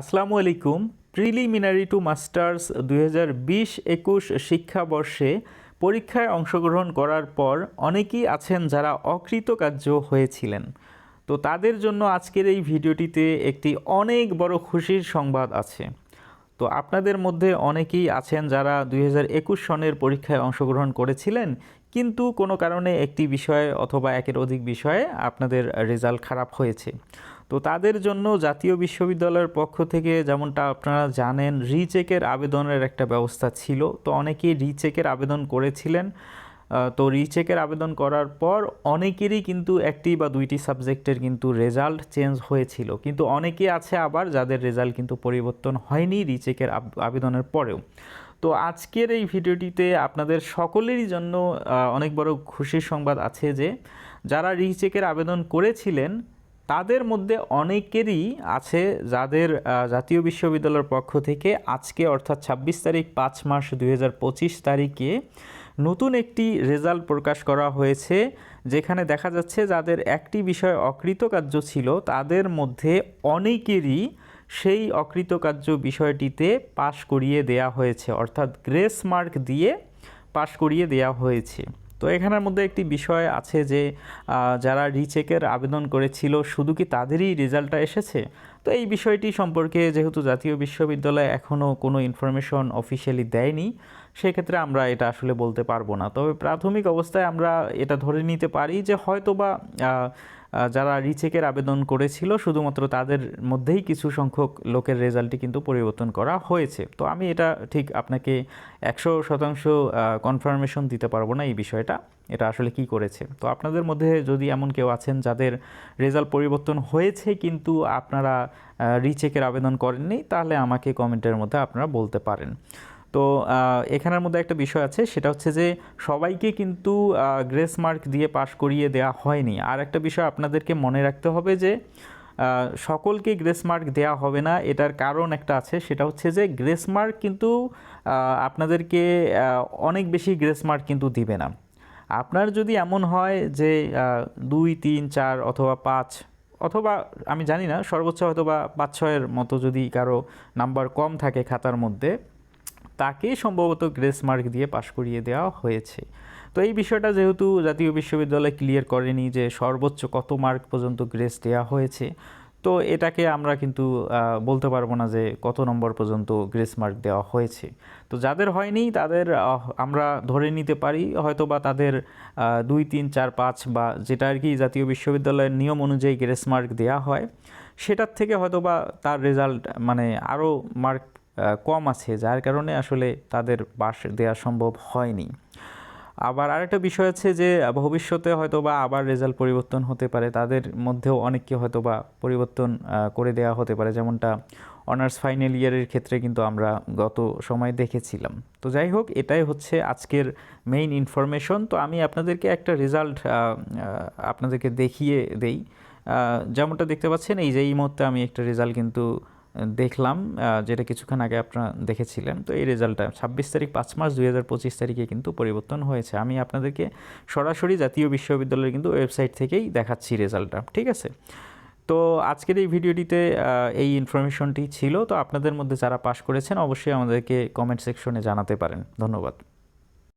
আসসালামু আলাইকুম। Preliminary to masters দুই হাজার বিশ একুশ শিক্ষাবর্ষে পরীক্ষায় অংশগ্রহণ করার পর অনেকেই আছেন যারা অকৃতকার্য হয়েছিলেন। তো তাদের জন্য আজকের এই ভিডিওটিতে একটি অনেক বড় খুশির সংবাদ আছে। তো আপনাদের মধ্যে অনেকেই আছেন যারা দুই হাজার একুশ সনের পরীক্ষায় অংশগ্রহণ করেছিলেন, কিন্তু কোনো কারণে একটি বিষয়ে অথবা একের অধিক বিষয়ে আপনাদের রেজাল্ট খারাপ হয়েছে। তো তাদের জন্য জাতীয় বিশ্ববিদ্যালয়ের পক্ষ থেকে যেমনটা আপনারা জানেন, রিচেকের আবেদনের একটা ব্যবস্থা ছিল। তো অনেকেই রিচেকের আবেদন করেছিলেন। তো রিচেকের আবেদন করার পর অনেকেরই কিন্তু একটি বা দুইটি সাবজেক্টের কিন্তু রেজাল্ট চেঞ্জ হয়েছিল। কিন্তু অনেকে আছে আবার যাদের রেজাল্ট কিন্তু পরিবর্তন হয়নি রিচেকের আবেদনের পরেও। তো আজকের এই ভিডিওটিতে আপনাদের সকলেরই জন্য অনেক বড় খুশির সংবাদ আছে যে, যারা রিচেকের আবেদন করেছিলেন তাদের মধ্যে অনেকেরই আছে যাদের জাতীয় বিশ্ববিদ্যালয়ের পক্ষ থেকে আজকে অর্থাৎ ছাব্বিশ তারিখ পাঁচ মার্চ দু হাজার পঁচিশ তারিখে নতুন একটি রেজাল্ট প্রকাশ করা হয়েছে, যেখানে দেখা যাচ্ছে যাদের একটি বিষয় অকৃতকার্য ছিল, তাদের মধ্যে অনেকেরই সেই অকৃতকার্য বিষয়টিতে পাশ করিয়ে দেয়া হয়েছে, অর্থাৎ গ্রেস মার্ক দিয়ে পাশ করিয়ে দেয়া হয়েছে। তো এখানের মধ্যে একটি বিষয় আছে যে যারা রিচেকের আবেদন করেছিল শুধু কি তাদেরই রেজাল্টটা এসেছে? তো এই বিষয়টি সম্পর্কে যেহেতু জাতীয় বিশ্ববিদ্যালয় এখনও কোনো ইনফরমেশন অফিসিয়ালি দেয়নি সেক্ষেত্রে আমরা এটা আসলে বলতে পারব না। তবে প্রাথমিক অবস্থায় আমরা এটা ধরে নিতে পারি যে হয়তোবা আহ, আহ, যারা রিচেকের আবেদন করেছিল, শুধুমাত্র তাদের মধ্যেই কিছু সংখ্যক লোকের রেজাল্টটি কিন্তু পরিবর্তন করা হয়েছে। তো আমি এটা ঠিক আপনাকে একশো শতাংশ কনফার্মেশন দিতে পারব না এই বিষয়টা, এটা আসলে কি করেছে। তো আপনাদের মধ্যে যদি এমন কেউ আছেন যাদের রেজাল্ট পরিবর্তন হয়েছে কিন্তু আপনারা রিচেকের আবেদন করেননি, তাহলে আমাকে কমেন্টের মধ্যে আপনারা বলতে পারেন। তো এখানের মধ্যে একটা বিষয় আছে, সেটা হচ্ছে যে সবাইকে কিন্তু গ্রেস মার্ক দিয়ে পাশ করিয়ে দেওয়া হয়নি। আর একটা বিষয় আপনাদেরকে মনে রাখতে হবে যে সকলকে গ্রেস মার্ক দেওয়া হবে না, এটার কারণ একটা আছে, সেটা হচ্ছে যে গ্রেস মার্ক কিন্তু আপনাদেরকে অনেক বেশি গ্রেস মার্ক কিন্তু দিবে না। আপনার যদি এমন হয় যে দুই, তিন, চার অথবা পাঁচ, অথবা আমি জানি না, সর্বোচ্চ হয়তো বা পাঁচ, ছয়ের মতো যদি কারও নাম্বার কম থাকে খাতার মধ্যে তাকে সম্ভবত গ্রেস মার্ক দিয়ে পাশ করিয়ে দেওয়া হয়েছে। তো এই বিষয়টা যেহেতু জাতীয় বিশ্ববিদ্যালয় ক্লিয়ার করেনি যে সর্বোচ্চ কত মার্ক পর্যন্ত গ্রেস দেওয়া হয়েছে, তো এটাকে আমরা কিন্তু বলতে পারব না যে কত নম্বর পর্যন্ত গ্রেস মার্ক দেওয়া হয়েছে। তো যাদের হয়নি তাদের আমরা ধরে নিতে পারি হয়তো বা তাদের দুই, তিন, চার, পাঁচ বা যেটা আর কি জাতীয় বিশ্ববিদ্যালয়ের নিয়ম অনুযায়ী গ্রেস মার্ক দেওয়া হয়, সেটার থেকে হয়তো বা তার রেজাল্ট মানে আরও মার্ক কম আছে, যার কারণে আসলে তাদের বাস দেওয়া সম্ভব হয়নি। আবার আরেকটা বিষয় আছে যে, ভবিষ্যতে হয়তো বা আবার রেজাল্ট পরিবর্তন হতে পারে। তাদের মধ্যেও অনেককে হয়তো বা পরিবর্তন করে দেওয়া হতে পারে। যেমনটা অনার্স ফাইনাল ইয়ারের ক্ষেত্রে কিন্তু আমরা গত সময় দেখেছিলাম। তো যাই হোক, এটাই হচ্ছে আজকের মেইন ইনফরমেশন তো আমি আপনাদেরকে একটা রেজাল্ট আপনাদেরকে দেখিয়ে দেই। যেমনটা দেখতে পাচ্ছেন, এই যে এই মুহূর্তে আমি একটা রেজাল্ট কিন্তু দেখলাম যেটা কিছুক্ষণ আগে আপনারা দেখেছিলেন। তো এই রেজাল্টটা ছাব্বিশ তারিখ পাঁচ মার্চ দুই হাজার পঁচিশ তারিখে কিন্তু পরিবর্তন হয়েছে। আমি আপনাদেরকে সরাসরি জাতীয় বিশ্ববিদ্যালয়ের কিন্তু ওয়েবসাইট থেকেই দেখাচ্ছি রেজাল্টটা ঠিক আছে? তো আজকের এই ভিডিওটিতে এই ইনফরমেশনটি ছিল। তো আপনাদের মধ্যে যারা পাশ করেছেন, অবশ্যই আমাদেরকে কমেন্ট সেকশনে জানাতে পারেন। ধন্যবাদ।